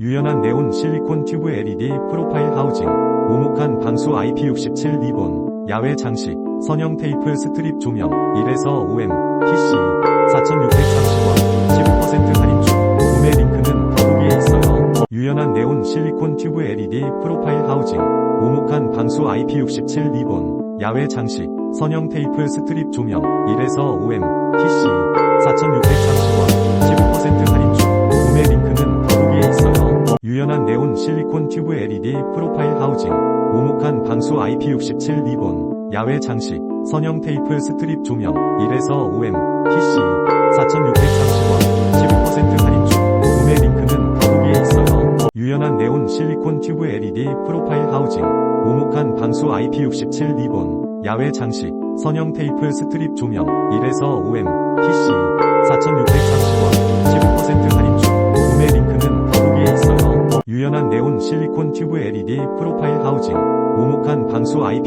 유연한 네온 실리콘 튜브 LED 프로파일 하우징, 오목한 방수 IP67 리본, 야외 장식, 선형 테이프 스트립 조명, 1에서 5M, PC, 4,630원, 15% 할인 중, 구매 링크는 더보기에 있어요. 유연한 네온 실리콘 튜브 LED 프로파일 하우징, 오목한 방수 IP67 리본, 야외 장식, 선형 테이프 스트립 조명, 1에서 5M, PC, 4,630원, 유연한 네온 실리콘 튜브 LED 프로파일 하우징, 오목한 방수 IP67 리본, 야외 장식, 선형 테이프 스트립 조명, 1에서 5M, PC, 4,630원, 15% 할인 중, 구매 링크는 더보기에 있어요. 유연한 네온 실리콘 튜브 LED 프로파일 하우징, 오목한 방수 IP67 리본, 야외 장식, 선형 테이프 스트립 조명, 1에서 5M, PC, 4,630원, 유연한 네온 실리콘 튜브 LED 프로파일 하우징, 오목한 방수 IP